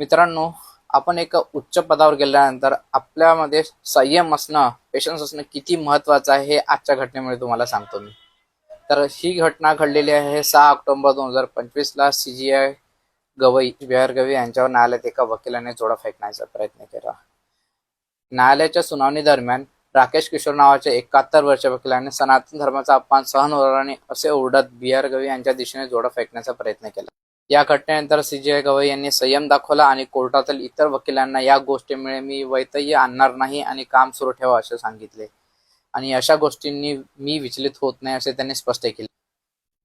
मित्रांनो आपण एका उच्च पदावर गेल्यानंतर आपल्यामध्ये संयम असणं पेशन्स असणं किती महत्वाचं आहे हे आजच्या घटनेमुळे तुम्हाला सांगतो मी. तर ही घटना घडलेली आहे सहा ऑक्टोबर दोन हजार पंचवीसला. C J I Gavai B R Gavai यांच्यावर न्यायालयात एका वकिलाने जोडा फेकण्याचा प्रयत्न केला. न्यायालयाच्या सुनावणी दरम्यान राकेश किशोर नावाच्या एकाहत्तर वर्ष वकिलाने सनातन धर्माचा अपमान सहन होणार असे ओरडत बिहार गवई यांच्या दिशेने जोडा फेकण्याचा प्रयत्न केला. या घटनेनंतर सीजीआय गवई यांनी संयम दाखवला आणि कोर्टातील इतर वकिलांना या गोष्टीमुळे मी वैतय्य आणणार नाही आणि काम सुरू ठेवा असे सांगितले. आणि अशा गोष्टींनी मी विचलित होत नाही असे त्यांनी स्पष्ट केले.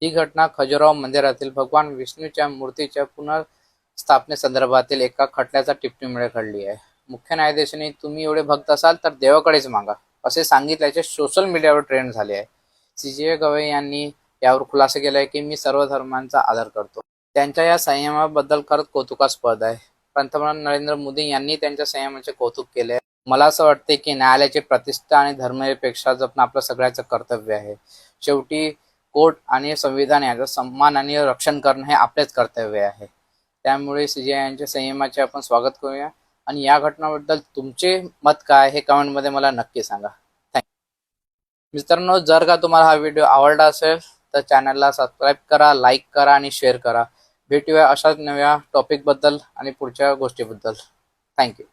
ही घटना खजुराव मंदिरातील भगवान विष्णूच्या मूर्तीच्या पुनर्स्थापनेसंदर्भातील एका खटल्याच्या टिप्पणीमुळे घडली आहे. मुख्य न्यायाधीशांनी तुम्ही एवढे भक्त असाल तर देवाकडेच मागा असे सांगितल्याचे सोशल मीडियावर ट्रेंड झाले आहे. सीजीआय गवई यांनी यावर खुलासा केला आहे की मी सर्व धर्मांचा आदर करतो. त्यांच्या या संयमाबद्दल खरंच कौतुकास्पद आहे. पंतप्रधान नरेंद्र मोदी यांनी त्यांच्या संयमाचे कौतुक केले. मला असं वाटते की न्यायालयाची प्रतिष्ठा आणि धर्मनिरपेक्षा जपणं आपलं सगळ्याचं कर्तव्य आहे. शेवटी कोर्ट आणि संविधान याचा सन्मान आणि रक्षण करणं हे आपलेच कर्तव्य आहे. त्यामुळे सीजीआय यांच्या संयमाचे आपण स्वागत करूया. आणि या घटनाबद्दल तुमचे मत काय हे कमेंटमध्ये मला नक्की सांगा. थँक्यू मित्रांनो जर का तुम्हाला हा व्हिडिओ आवडला असेल तर चॅनलला सबस्क्राईब करा लाईक करा आणि शेअर करा. भेटूया अशाच नव्या टॉपिकबद्दल आणि पुढच्या गोष्टीबद्दल. थँक्यू